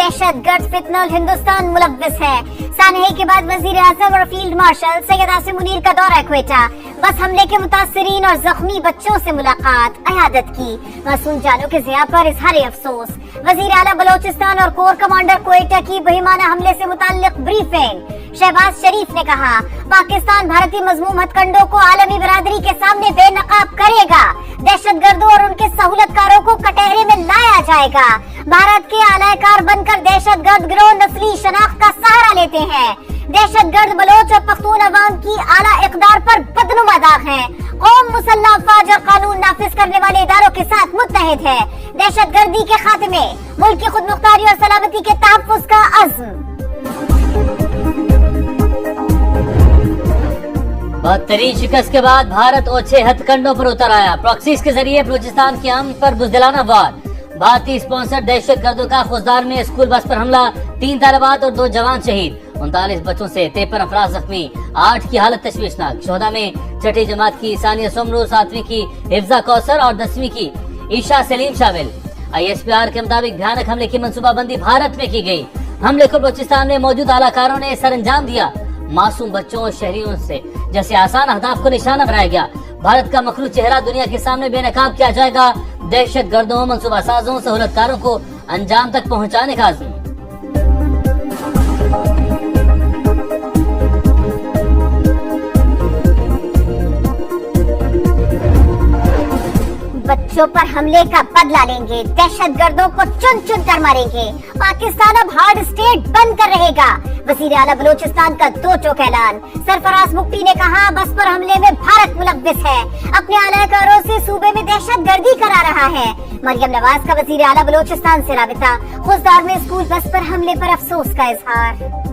दहशत गर्द फितनल हिंदुस्तान मुलविस है। सानहे के बाद वज़ीर आज़म और फ़ील्ड मार्शल सैयद आसिम मुनीर का दौरा क्वेटा। बस हमले के मुतासरीन और जख्मी बच्चों से मुलाकात अयादत की। मासूम जानों के जिया पर इजहार अफसोस। वज़ीर आला बलोचिस्तान और कोर कमांडर क्वेटा की बहिमाना हमले से मुताल्लिक ब्रीफिंग। शहबाज शरीफ ने कहा, पाकिस्तान भारतीय मजमूम हथकंडों को आलमी बरादरी के सामने बेनकाब करेगा। दहशत गर्दों और उनके सहूलतकारों को कटहरे में लाया जाएगा। भारत के आलाकार बनकर दहशत गर्द गिरोह नस्ली शनाख्त का सहारा लेते हैं। दहशत गर्द बलोच और पख्तून अवाम की आला इकदार पर बदनुमा दाग है। कौम मुसल्ला अफवाज और कानून नाफिज करने वाले इदारों के साथ मुतहद है। दहशत गर्दी के खात्मे, मुल्क की खुद मुख्तारी और सलामती के तहफ़ुज़ का अज़्म। बदतरीन शिकस्त के बाद भारत ओछे हथकंडों पर उतर आया। प्रॉक्सीज के ज़रिए बलूचिस्तान के अमन पर बुजदिलाना वार। भारतीय स्पॉन्सर दहशत गर्दों का खुजदार में स्कूल बस पर हमला, तीन तालिबात और दो जवान शहीद। उनतालीस बच्चों से तिरपन अफराज जख्मी, आठ की हालत तशवीशनाक। शोधा में छठी जमात की सानिया सुमरू सातवीं की हिफ्जा कौसर और दसवीं की ईशा सलीम शामिल। आई एस पी आर के मुताबिक भयानक हमले की मनसूबाबंदी भारत में की गई। हमले को बलोचिस्तान में मौजूद आलाकारों ने सर अंजाम दिया। मासूम बच्चों और शहरियों से, जैसे आसान अहदाफ को निशाना बनाया गया। भारत का मखलू चेहरा दुनिया के सामने बेनकाब किया जाएगा। दहशत गर्दों मनसूबा साजों सहूलतकारों को अंजाम तक पहुँचाने का बच्चों पर हमले का बदला लेंगे। दहशत गर्दों को चुन चुन कर मारेंगे। पाकिस्तान अब हार्ड स्टेट बंद कर रहेगा। वज़ीर अला बलोचिस्तान का दो चौक ऐलान। सरफराज मुफ्ती ने कहा, बस पर हमले में भारत मुलविस है। अपने अलाकारों से सूबे में दहशत गर्दी करा रहा है। मरियम नवाज़ का वज़ीर आला बलोचिस्तान से राबिता। खुशदार में स्कूल बस पर हमले पर अफसोस का इजहार।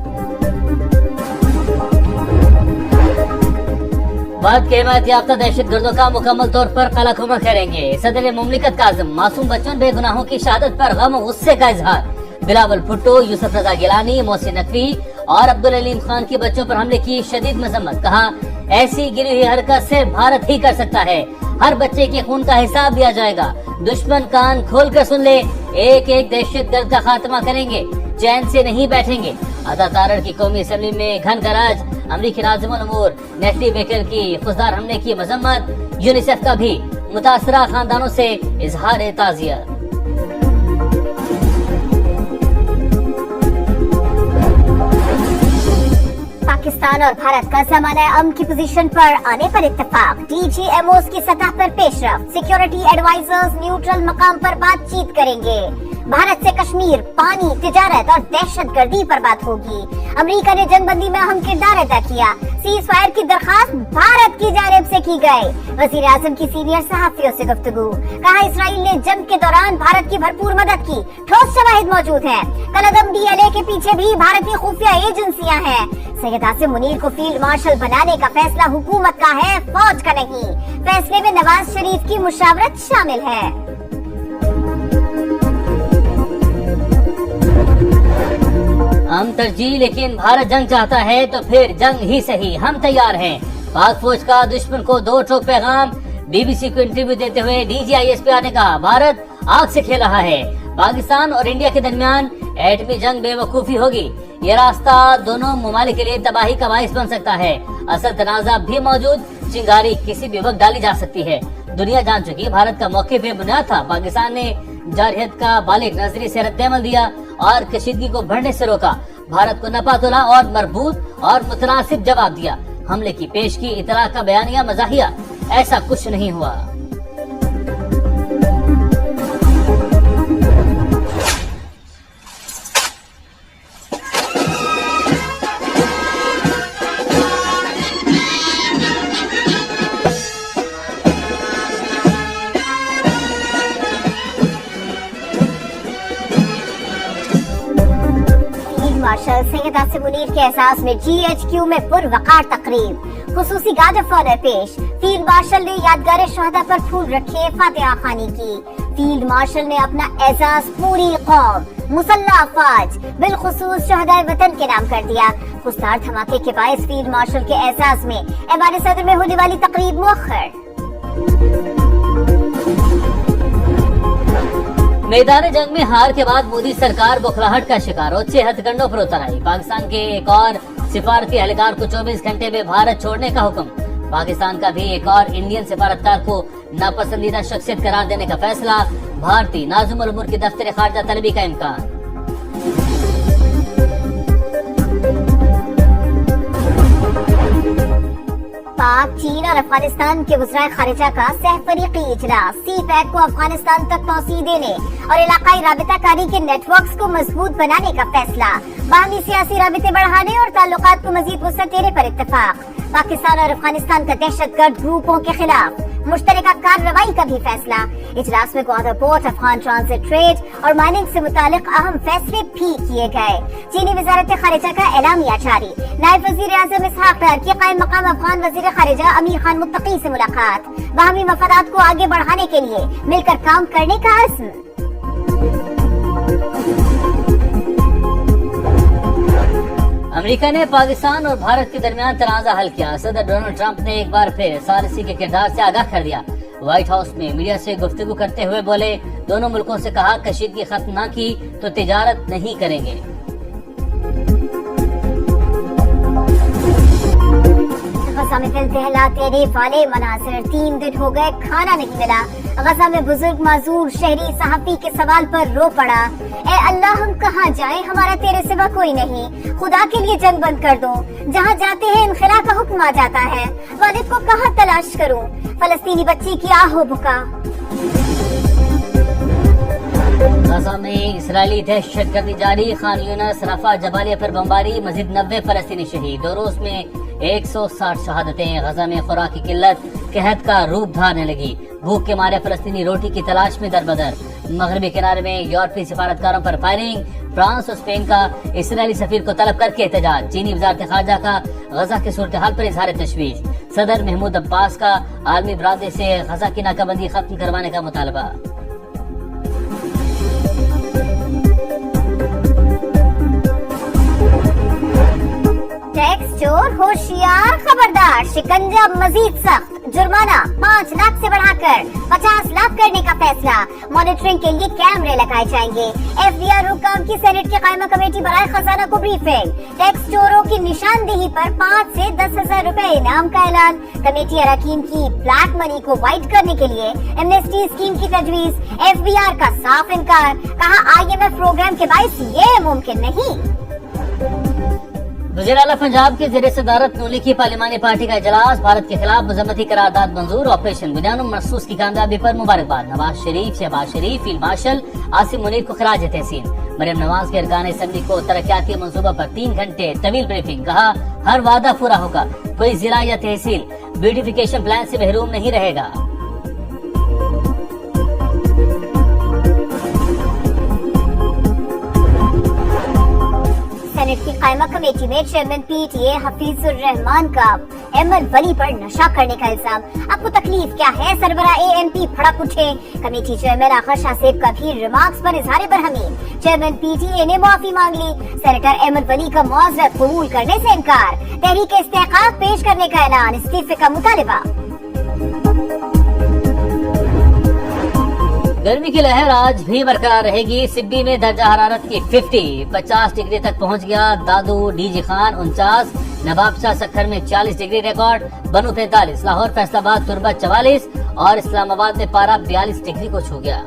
भारत के हिमायत याफ्ता दहशत गर्दों का मुकम्मल तौर पर कला खुमर करेंगे। सदर ममलिकत का आज़म मासूम बच्चों बेगुनाहों की शहादत पर गम, गुस्से का इजहार। बिलावल भुट्टो, यूसुफ रजा गिलानी, मोहसिन नकवी और अब्दुल अलीम खान के बच्चों पर हमले की शदीद मजम्मत। कहा, ऐसी गिरी हुई हरकत से भारत ही कर सकता है। हर बच्चे के खून का हिसाब दिया जाएगा। दुश्मन कान खोल कर सुन ले। एक एक दहशत गर्द का खात्मा करेंगे। चैन से नहीं बैठेंगे। अदा तारड़ की कौमी असम्बली में घन कराज अमरीकी नाजमन अमूर बेकर की खुशदार हमले की मजम्मत, यूनिसेफ का भी मुतासरा खानदानों से इजहार ताजिया। पाकिस्तान और भारत का जमाना अम की पोजीशन पर आने पर इत्तेफाक। डीजीएमओ की सतह पर पेशरफ। सिक्योरिटी एडवाइजर्स न्यूट्रल मकाम पर बातचीत करेंगे। भारत से कश्मीर, पानी, तिजारत और दहशत गर्दी पर बात होगी। अमेरिका ने जंगबंदी में अहम किरदार अदा किया। सीज फायर की दरखास्त भारत की जानब से की गई। वज़ीर आज़म की सीनियर सहाफियों से गुफ्तगू। कहा, इसराइल ने जंग के दौरान भारत की भरपूर मदद की। ठोस शवाहिद मौजूद हैं। कलदम ए के पीछे भी भारतीय खुफिया एजेंसियाँ हैं। सैयद आसिम मुनीर को फ़ील्ड मार्शल बनाने का फैसला हुकूमत का है, फौज का नहीं। फैसले में नवाज़ शरीफ की मुशावरत शामिल है। हम तरजीह, लेकिन भारत जंग चाहता है तो फिर जंग ही सही। हम तैयार हैं। पाक फौज का दुश्मन को दो ठोक पैगाम। बीबीसी को इंटरव्यू देते हुए डीजीआईएसपी ने कहा भारत आग से खेल रहा है। पाकिस्तान और इंडिया के दरमियान एटमी जंग बेवकूफ़ी होगी। ये रास्ता दोनों ममालिक के लिए तबाही का बायस बन सकता है। असल तनाजा भी मौजूद। चिंगारी किसी भी वक्त डाली जा सकती है। दुनिया जान चुकी, भारत का मौके पे बुनियाद था। पाकिस्तान ने जारहियत का बालिक नजरी से रद्दमल दिया। और कशीदगी को बढ़ने से रोका। भारत को नपा तुला और मरबूत और मुतनासिब जवाब दिया। हमले की पेश की इतला का बयानिया, मजाहिया। ऐसा कुछ नहीं हुआ। सैयद मुनीर के एहसास में जीएचक्यू में पुरवकार तकरीब। खुसूसी गार्ड ऑनर पेश। फ़ील्ड मार्शल ने यादगार शहदा पर फूल रखे फातिहा खानी की। फ़ील्ड मार्शल ने अपना एजाज पूरी कौम, मुसल्ला अफवाज, बिलखसूस शहदाय वतन के नाम कर दिया। खुशदार धमाके के बायस फ़ील्ड मार्शल के एजाज में एम सदर में होने वाली तकरीब मुअखर मैदान जंग में हार के बाद मोदी सरकार बुखलाहट का शिकार और छह हथकंडों पर उतर आई पाकिस्तान के एक और सिफारती एहलकार को 24 घंटे में भारत छोड़ने का हुक्म। पाकिस्तान का भी एक और इंडियन सिफारतकार को नापसंदीदा शख्सियत करार देने का फैसला। भारतीय नाजुम उमर के दफ्तर खारजा तलबी का इम्कान। पाक चीन और अफ़गानिस्तान के वजरा खारिजा का सह फरीकी इजलास सी पैक को अफ़गानिस्तान तक तोसी देने और इलाकाई राबता कारी के नेटवर्क्स को मज़बूत बनाने का फैसला। बाहमी सियासी राबते बढ़ाने और ताल्लुकात को मजीद वसत देने आरोप इतफाक पाकिस्तान और अफ़गानिस्तान का दहशत गर्द ग्रुपों के खिलाफ मुश्तरका कार्रवाई का भी फैसला। इजलास में Gwadar port, Afghan transit trade और माइनिंग से मुतालिक अहम फैसले भी किए गए। चीनी वजारत खारिजा का एलामिया जारी। नायब वज़ीर आज़म इसहाक की कायम मकाम अफगान वज़ीर खारिजा अमीर खान मुत्तकी से मुलाकात। बाहमी मफादात को आगे बढ़ाने के लिए मिलकर काम करने का अज़्म अमेरिका ने पाकिस्तान और भारत के दरमियान तनाजा हल किया। सदर डोनाल्ड ट्रंप ने एक बार फिर सारसी के किरदार से आगाह कर दिया। व्हाइट हाउस में मीडिया से गुफ्तगू करते हुए बोले, दोनों मुल्कों से कहा कशीदगी खत्म न की तो तिजारत नहीं करेंगे। में रे वाले मनासर। तीन दिन हो गए, खाना नहीं मिला। गजा में बुज़ुर्ग माजूर शहरी सहाफी के सवाल पर रो पड़ा। ए अल्लाह, हम कहाँ जाएँ? हमारा तेरे सिवा कोई नहीं। खुदा के लिए जंग बंद कर दो। जहाँ जाते हैं इनखला का हुक्म आ जाता है। वालिद को कहाँ तलाश करूँ? फलस्तीनी बच्ची की आहो बुका गजा में इसराइली दहशत गर्दी जारी। खान यूनस, रफा जबालिया पर बमबारी। मजीद नब्बे फलस्तीनी शहीद। रोज में 160 शहादतें गजा में खुराक की किल्लत, कहत का रूप धारने लगी। भूख के मारे फलस्तीनी रोटी की तलाश में दरबदर। मगरबी किनारे में यूरोपीय सिफारतकारों पर फायरिंग, फ्रांस और स्पेन का इसराइली सफीर को तलब करके एहतजाज। चीनी वजारत खारजा का गजा की सूरत हाल पर इजहार तशवीश। सदर महमूद अब्बास का आलमी बरादरी से गजा की नाकाबंदी खत्म करवाने का मुतालबा। चोर, होशियार, खबरदार, शिकंजा, मजीद सख्त, जुर्माना पाँच लाख से बढ़ाकर पचास लाख करने का फैसला। मॉनिटरिंग के लिए कैमरे लगाए जाएँगे। एफ़ डी आर हुकाम की सेनेट की कायमा कमेटी बनाए खजाना को ब्रीफिंग। टैक्स चोरों की निशानदेही पर पाँच से दस हज़ार रूपए इनाम का ऐलान। कमेटी अरकान की ब्लैक मनी को वाइट करने के लिए एमनेस्टी स्कीम की तजवीज। एफ़ बी आर का साफ़ इनकार। कहा आई एम एफ़ प्रोग्राम के बाईस ये मुमकिन नहीं। वज़ीर अला पंजाब के जेर सदारत नूली की पार्लिमानी पार्टी का इजलास, भारत के खिलाफ मजम्मती करारदाद मंजूर, ऑपरेशन बिनान मखसूस की कामयाबी पर मुबारकबाद। नवाज़ शरीफ, शहबाज शरीफ फ़ील्ड मार्शल आसिम मुनीर को खराज तहसीन। मरियम नवाज़ के अरकान असम्बली को तरक्याती मनसूबा पर तीन घंटे तवील ब्रीफिंग, कहा, हर वादा पूरा होगा, कोई जिला या तहसील, ब्यूटिफिकेशन प्लान से महरूम नहीं रहेगा। सेनेट की कायमा कमेटी में चेयरमैन पीटीए हफीजुर रहमान का एमएल वली पर नशा करने का इल्ज़ाम। आपको तकलीफ़ क्या है? सरबरा एएनपी फड़क उठे। कमेटी चेयरमैन आखर शाह सेब का भी रिमार्क्स पर इजहार बरहमी। चेयरमैन पीटीए ने माफ़ी मांग ली। सेनेटर एमएल वली का मुआवजत कबूल करने से इनकार। तहरीक इस्तेकाक पेश करने का ऐलान। इस्तीफे का मुतालबा। गर्मी की लहर आज भी बरकरार रहेगी। सिब्बी में दर्जा हरारत की 50 50 डिग्री तक पहुँच गया दादू डीजी खान, उनचास। नवाबशाह सखर में 40 डिग्री रिकॉर्ड। बनू 43 लाहौर, फैसलाबाद तुरबा 44 और इस्लामाबाद में पारा 42 डिग्री को छू गया।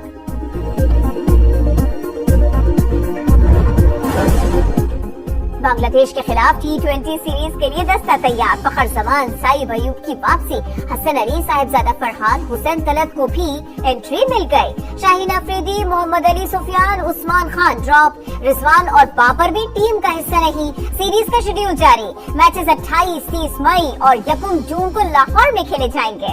बांग्लादेश के खिलाफ टी ट्वेंटी सीरीज़ के लिए दस्ता तैयार। फखर जमान साइब अयूब की वापसी। हसन अली साहिबजादा फरहान हुसैन तलत को भी एंट्री मिल गई। शाहीन अफरीदी मोहम्मद अली सुफियान उस्मान खान ड्रॉप रिजवान और बाबर भी टीम का हिस्सा नहीं सीरीज़ का शेड्यूल जारी। मैचेस 28, 30 मई और यकुम जून को लाहौर में खेले जाएँगे।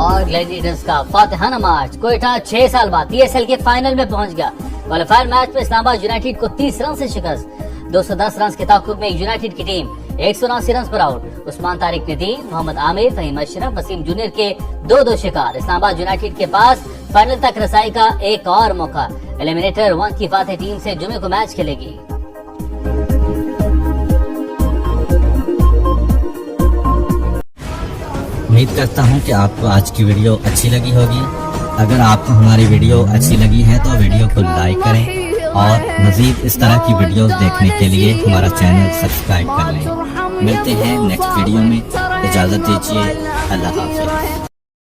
और ग्लैडिएटर्स का फातिहाना मैच कोयटा छह साल बाद पीएसएल के फाइनल में पहुँच गया। क्वालिफायर मैच में इस्लामाबाद यूनाइटेड को 30 रन से शिकस्त। 210 रन के ताकुब में यूनाइटेड की टीम एक सौ उनासी रन पर आउट उस्मान तारिक नदीम मोहम्मद आमिर, फहीम अशरफ, वसीम जूनियर के दो दो शिकार। इस्लामाबाद यूनाइटेड के पास फाइनल तक रसाई का एक और मौका। एलिमिनेटर वन की फातह टीम से जुमे को मैच खेलेगी। उम्मीद करता हूँ कि आपको आज की वीडियो अच्छी लगी होगी। अगर आपको हमारी वीडियो अच्छी लगी है तो वीडियो को लाइक करें और मजीद इस तरह की वीडियोस देखने के लिए हमारा चैनल सब्सक्राइब कर लें। मिलते हैं नेक्स्ट वीडियो में। इजाज़त दीजिए। अल्लाह हाफिज़।